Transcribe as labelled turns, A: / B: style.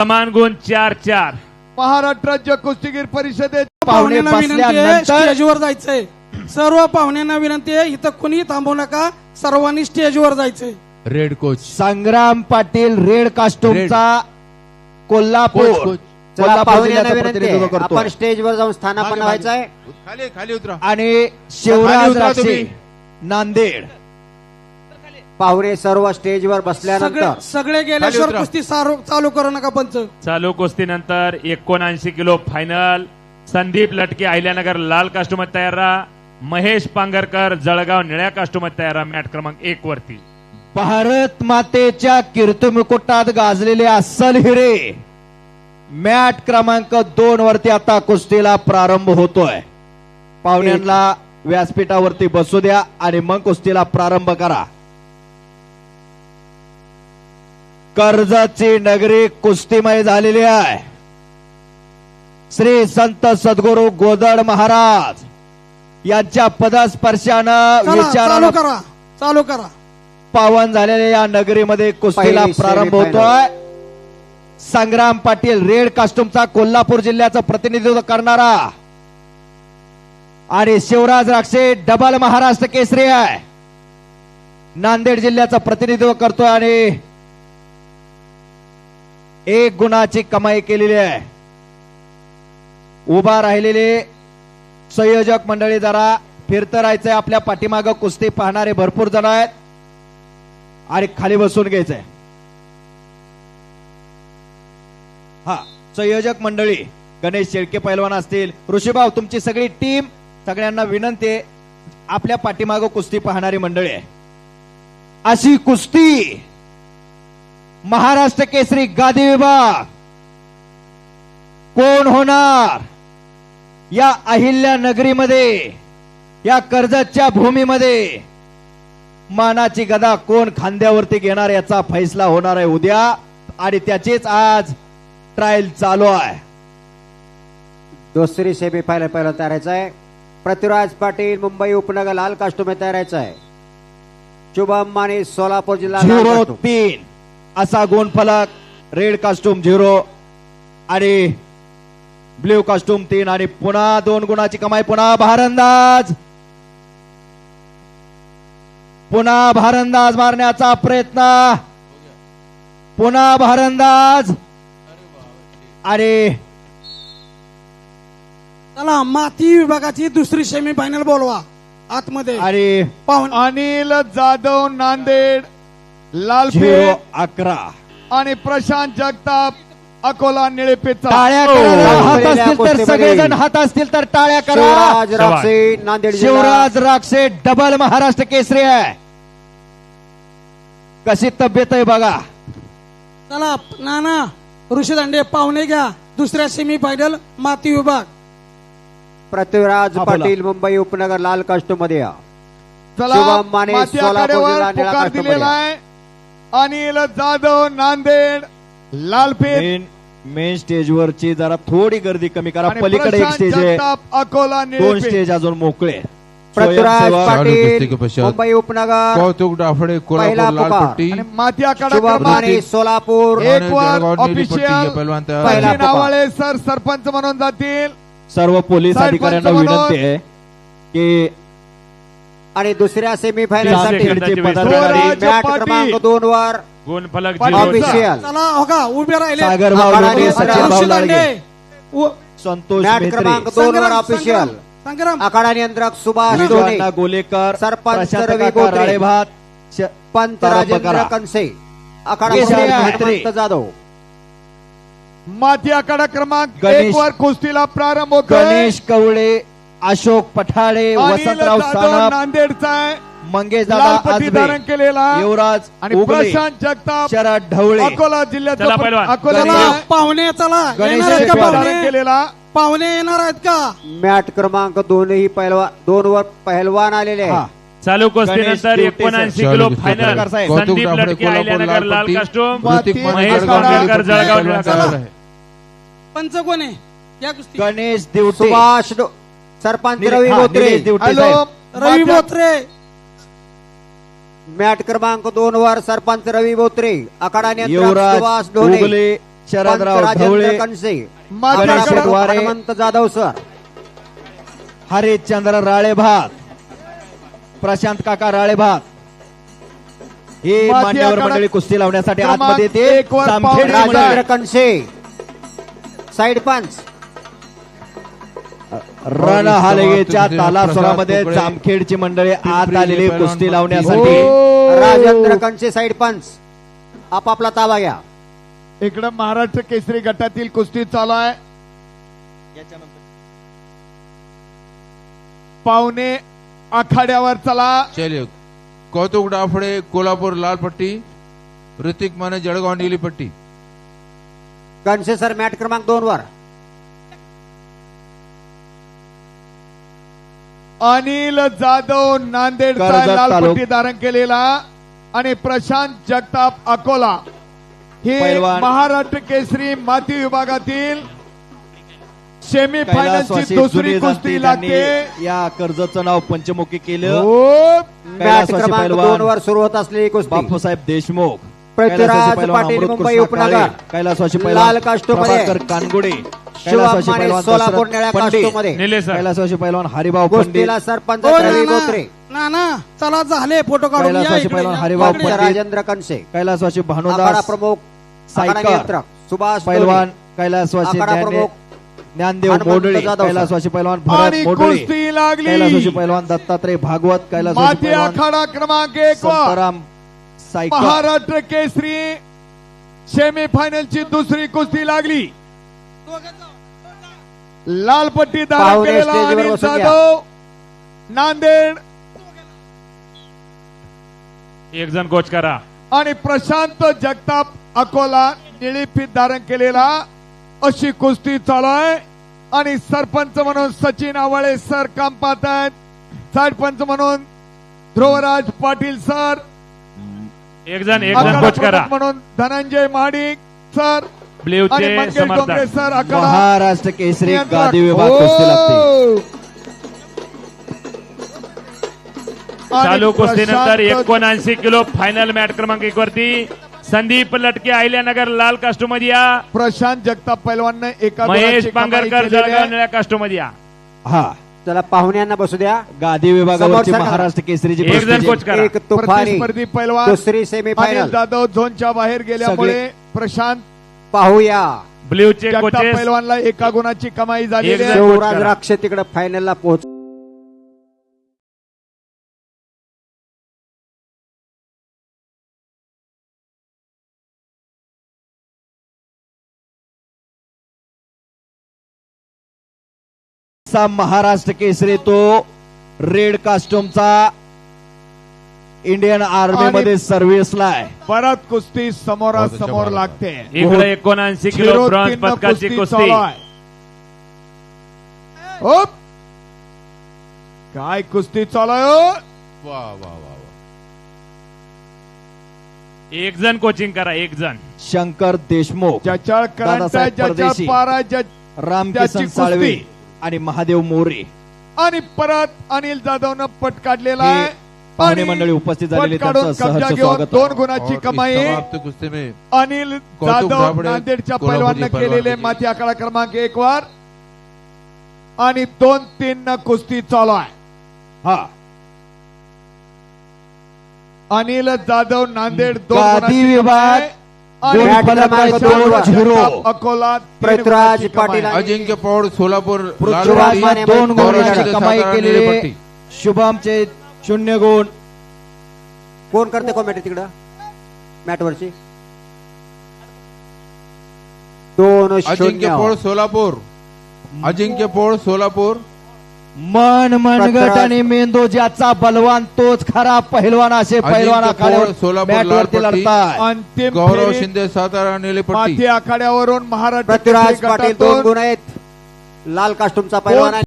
A: समान गुण चार चार
B: महाराष्ट्र राज्य कुस्तीगीर परिषदेत
C: पाहुणे
D: पाहुण्यांना विनंती आहे
C: बसल्यानंतर
D: स्टेजवर जायचंय. सर्व पाहुण्यांना विनंती आहे इथं कुणी थांबू नका सर्वांनी स्टेजवर जायचंय.
E: Red coach
C: Sangram Patil red कास्टूमचा Kolhapur.
E: Coach, coach.
F: चला
C: कोल्हापूर
F: पाहुण्यांना
C: जिल्ह्याचं
F: विनंती
C: प्रतिनिधित्व
F: आहे
C: करतोय
F: आपण स्टेजवर जाऊन स्थानापन्न व्हायचं आहे
E: खाली खाली उतरा.
C: आणि
E: खाली
C: शिवराज
E: उतरा
C: राक्षे
E: तुम्ही.
C: नांदेड.
F: पाहुणे सर्व स्टेजवर
D: सगळे
F: बसल्यानंतर
D: सगळे गेल्याशिवाय
E: उतरा.
D: कुस्ती सारू- चालू करू नका पंच.
A: चालू कुस्तीनंतर एकोणऐंशी किलो फायनल संदीप लटके अहिल्यानगर लाल कास्टूमध्ये तयार राहा. महेश पांगरकर जळगाव निळ्या कास्टूमध्ये तयार राहा. मॅट क्रमांक एक वरती.
C: भारत मातेच्या कीर्तिमुकुटात गाजलेले अस्सल हिरे. मॅट क्रमांक दोन वरती आता कुस्तीला प्रारंभ होतोय. पाहुण्यांना व्यासपीठावरती बसू द्या आणि मग कुस्तीला प्रारंभ करा. कर्जतची नगरी कुस्तीमय झालेली आहे. श्री संत सद्गुरू गोदड महाराज यांच्या पदस्पर्शानं विचारानं
D: करा चालू करा.
C: पावन झालेल्या या नगरीमध्ये कुस्तीला
F: पहिली
C: प्रारंभ. होतोय. संग्राम पाटील रेड कास्टूमचा कोल्हापूर जिल्ह्याचं प्रतिनिधित्व करणारा आणि शिवराज राक्षे डबल महाराष्ट्र केसरी आहे. नांदेड जिल्ह्याचं प्रतिनिधित्व करतोय आणि एक गुणाची कमाई केलेली आहे. उभा राहिलेले संयोजक मंडळी जरा फिरतं राहायचंय आपल्या पाठीमागं कुस्ती पाहणारे भरपूर जण आहेत. आणि खाली बसून घ्यायचंय. हा संयोजक मंडळी गणेश शेळके पैलवान असतील. ऋषीभाव तुमची सगळी टीम सगळ्यांना विनंती आहे. आपल्या पाठीमागं कुस्ती पाहणारी मंडळी आहे. अशी कुस्ती महाराष्ट्र केसरी गादी विभाग. कोण होणार? या अहिल्या नगरीमध्ये या कर्जतच्या भूमीमध्ये मानाची गदा कोण खांद्यावरती घेणार याचा फैसला होणार आहे उद्या. आणि त्याचीच आज ट्रायल चालू आहे.
F: दुसरी सेमी फायनल पहिला तयारायचं आहे. पृथ्वीराज पाटील मुंबई उपनगर लाल कास्टूम तयारायचं आहे. शुभम माने सोलापूर जिल्हा.
C: तीन. असा गुणफलक रेड कास्टूम झिरो आणि ब्ल्यू कास्टूम तीन आणि पुन्हा दोन गुणाची कमाई पुन्हा भारंदाज. पुन्हा भारंदाज मारण्याचा प्रयत्न. पुन्हा भारंदाज. आणि
D: चला माती विभागाची दुसरी सेमी फायनल बोलवा. आतमध्ये.
C: आणि
D: पाहुण
B: अनिल जाधव नांदेड.
C: झिरो
B: लालपेठ
C: अकरा.
B: आणि प्रशांत जगताप अकोला निळेपेचा
C: टाळ्या
A: हो.
C: हात असतील तर. सगळेजण हात असतील तर टाळ्या करा.
F: शिवराज राक्षे नांदेड जिल्हा.
C: शिवराज राक्षे डबल महाराष्ट्र केसरी आहे. कशी तब्येत आहे बघा.
D: चला नाना ऋषी दांडे पाहुणे घ्या. दुसऱ्या सेमी फायनल माती विभाग.
F: पृथ्वीराज
C: हा, बोला.
F: पाटील मुंबई उपनगर लाल कास्टूममध्ये या.
B: चला
F: शुभम माने,
B: माती
F: सोलापूर
B: आखाड्यावर
F: जिल्हा, निळा
B: पुकार दिलेला आहे. अनिल जाधव नांदेड लालपेठ
C: मेन मेन स्टेजवरची जरा थोडी गर्दी कमी करा
B: आणि
C: पलीकडे एक
B: प्रशांत
C: स्टेज आहे
B: जगताप अकोला
C: दोन
B: निळेपेठ
C: स्टेज अजून मोकळे आहेत.
F: पृथ्वीराज
C: स्वयंसेवक.
F: मुंबई उपनगर
E: कौतुक डाफडे
F: पहिला
E: कोल्हापूर लाल
F: पुकार.
E: पट्टी
B: आणि माती आखाडा
F: शुभम
B: क्रमांक
F: माने सोलापूर
B: एक
E: आणि
B: वर
E: जळगाव नीली पट्टी
B: ऑफिशियल
E: हे पहिलवान तयार
F: पहिला
E: आहे.
B: सचिन
F: पुकार.
B: आवाळे सर सरपंच म्हणून जातील
C: सर्व पोलीस अधिकाऱ्यांना विनंती आहे की पदाधिकारी
B: स्वराज
F: मॅट
B: पाटील.
F: क्रमांक दोन वर
A: गुणफलक
F: ऑफिशियल
D: चला हो का उभे राहिले.
F: आणि
C: संतोष
F: मॅट क्रमांक दोन वर ऑफिशियल आखाडा नियंत्रक सुभाष दोने
C: गोलेकर
F: सरपंच रवी
C: श-
F: पंत राजेंद्र. कनसे आखाडा जाधव.
B: माती आखाडा क्रमांक
C: गणेश-
B: एक वर कुस्तीला प्रारंभ
C: गणेश कवळे अशोक पठाळे वसंतराव सानप
B: नांदेडचा आहे.
C: मंगेश दादा
B: धारण केलेला
C: युवराज
B: आणि प्रशांत जगताप
C: शरद ढवळे.
B: अकोला जिल्ह्याचा
A: पहिलवान.
B: अकोला
D: पाहुणे चला.
B: केलेला.
D: पाहुणे येणार आहेत का?
F: मॅट क्रमांक दोनही पहिलवान दोन वर पहिलवान आलेले
C: हा.
F: आहेत.
A: चालू. कुस्तीनंतर एकोणऐंशी. किलो फायनल संदीप लटके अहिल्यानगर
E: लाल.
A: कास्टूम
B: महेश
E: जळगाव आहे.
D: पंच कोण आहे? या कुस्ती
C: गणेश दिवटे.
F: सुभाष सरपंच रवी
C: हा,
F: बोत्रे
C: दिवटे
B: हॅलो.
D: रवी
B: माती-
D: बोत्रे
F: मॅट क्रमांक दोन वर सरपंच रवी बोत्रे आखाडा सुभाष
C: उगले शरदराव
F: राजेंद्र कणसे. हनुमंत जाधव सर.
C: हरिश्चंद्र राळेभात. प्रशांत काका राळेभात. ही
B: माती
C: मान्यवर मंडळी कुस्ती लावण्यासाठी आतमध्ये येते.
F: राजेंद्र कणसे. साईड पंच.
C: रण हालगेच्या
E: प्रसाद
C: तालासुरामध्ये जामखेडची मंडळी आत आलेली कुस्ती. लावण्यासाठी.
B: हो.
F: राजेंद्र कणसे साईड पंच आपापला ताबा घ्या.
B: इकडं महाराष्ट्र केसरी गटातील कुस्ती चालू आहे. पावणे आखाड्यावर चला.
E: चलिए कौतुक डाफड़े कोल्हापुर लाल पट्टी ऋतिक माने जळगाव नीली पट्टी.
F: कणसे सर मॅट क्रमांक दोन वर
B: अनिल जाधव नांदेडचा
C: कर्जत
B: लाल. पट्टी धारण केलेला आणि प्रशांत जगताप अकोला ही. महाराष्ट्र केसरी माती विभागातील सेमी फायनलची दुसरी कुस्ती लागते
C: या कर्जचं नाव पंचमुखी केलं
B: हो.
F: दोन वर सुरू होत असलेली कुस्ती
C: बापूसाहेब देशमुख
F: पृथ्वीराज पाटील, मुंबई उपनगर.
C: काळे, कैलासवासी
F: लाल.
C: प्रभाकर कानगुडे
F: सोलापूर निळ्या
A: सर
C: कैलासवासी पैलवान हरिभाऊ पंडित
F: कुस्तीला सरपंच रवी
D: चला झाले फोटो काढून इकडे,
C: पैलवान. हरिभाऊ. पंडित.
F: राजेंद्र कणसे
C: कैलासवासी
F: आखाडा
C: भानुदास
F: प्रमुख नियंत्रक सुभाष
C: पैलवान ज्ञाने-
F: प्रमुख
C: ज्ञानदेव मोडळे. कैलासवासी पैलवान भरत मोडळे कैलासवासी पैलवान दत्तात्रय भागवत कैलासवासी
B: माती
C: पैलवान
B: आखाडा क्रमांक एक महाराष्ट्र केसरी सेमी फायनलची दुसरी कुस्ती लागली. लाल पट्टी धारण
F: पाहुणे
B: केलेला
F: स्टेजवर
B: अनिल
F: बसून घ्या.
B: जाधव. नांदेड.
A: एक जण कोच करा.
B: आणि प्रशांत जगताप अकोला निळी फीत धारण केलेला अशी कुस्ती चालू आहे आणि सरपंच म्हणून सचिन आवाळे सर काम पाहत आहेत सरपंच म्हणून ध्रुवराज पाटील सर.
A: एक जण एक जण कोच करा.
B: म्हणून धनंजय महाडिक सर. आणि
A: ब्ल्यूचे
B: मंगेश डोंगरे
A: समर्थक.
B: सर आखाडा
C: महाराष्ट्र केसरी. गादी विभाग कुस्ती लागते.
B: हो. आणि
A: चालू कुस्तीनंतर
B: प्रशांत
A: एकोणऐंशी किलो फायनल मॅट क्रमांक एक वरती संदीप लटके अहिल्यानगर लाल कास्टोमध्ये या
B: प्रशांत जगताप पैलवानने एका
A: महेश
B: गुणाची कमाई
A: पांगरकर
B: केलेली
A: जळगाव
B: आहे.
A: निळ्या कास्टोमध्ये या
C: हा.
F: चला पाहुण्यांना बसू द्या
C: गादी विभागावरची
F: समोर सरका.
C: महाराष्ट्र केसरीची
A: एक जण
C: प्रस्तुती.
A: कोच करा
F: एक तुफानी
B: प्रतिस्पर्धी पैलवान
F: दुसरी सेमी
B: अनिल
F: फायनल
B: जाधव झोनच्या बाहेर गेल्यामुळे प्रशांत
F: पाहूया
A: ब्ल्यूचे
B: जगताप
A: कोचेस
B: पैलवानला एका गुणाची कमाई झालेली
A: एक
B: आहे
A: जण-
F: शिवराज. राक्ष तिकडे फायनलला पोहोच
C: चा महाराष्ट्र केसरी तो रेड कास्टूमचा इंडियन आर्मी मध्ये सर्व्हिसला आहे
B: परत कुस्ती समोरासमोर लागते
A: इकडे एकोणऐंशी किलो ब्रॉन्झ पदकाची
B: कुस्ती. काय कुस्ती चालू आहे?
E: वाह वाह वाह वाह
A: एक जण कोचिंग करा एक जण
C: शंकर देशमुख
B: आहे,
C: दादासाहेब परदेशी.
B: पारा ज्या-
C: रामकिसन साळवे
B: कुस्ती.
C: आणि महादेव मोरे
B: आणि परत अनिल जाधवनं पट काढलेला
C: हे
B: आहे
C: पाहुणे
B: आणि
C: मंडळी उपस्थित झालेले
B: पट काढून
C: त्यांचं
B: कब्जा
C: सहर्ष
B: घेऊन
C: स्वागत
B: दोन. गुणाची
E: और इस
B: कमाई
E: समाप्त कुस्ती में
B: अनिल
E: कौतुक
B: जाधव नांदेडच्या
E: कोल्हापुरी
B: पैलवाननं
E: पैलवान
B: केलेले
E: देखील.
B: माती आकडा क्रमांक एक वर आणि दोन तीन न कुस्ती चालू आहे
C: हा
B: अनिल जाधव नांदेड दोन
C: गादी
B: गुणाची
C: विभाग,
B: कमाई. अकोला
F: पृथ्वीराज. पाटील.
E: अजिंक्य पौड़ सोलापुर
F: पृथ्वीराज
C: दोन
E: शिंदे
C: कमाई केलेली शुभमचे शून्य गुण.
F: कोण करते कॉमेंट तिकडं? मॅटवरची? दोन
E: अजिंक्य पौड़ सोलापुर. अजिंक्य पौड़ सोलापुर.
C: मन मनगट आणि मेंदू ज्याचा बलवान तोच खरा पहिलवान असे पहिलवान आखाड्यावर
E: सोलापुर
C: लढताय.
B: अंतिम
E: गौरव शिंदे सातारा नीली पट्टी
B: माती आखाड्यावरून महाराष्ट्र
F: पृथ्वीराज पाटील दोन गुण आहेत. लाल कास्टूमचा पैलवान आहे.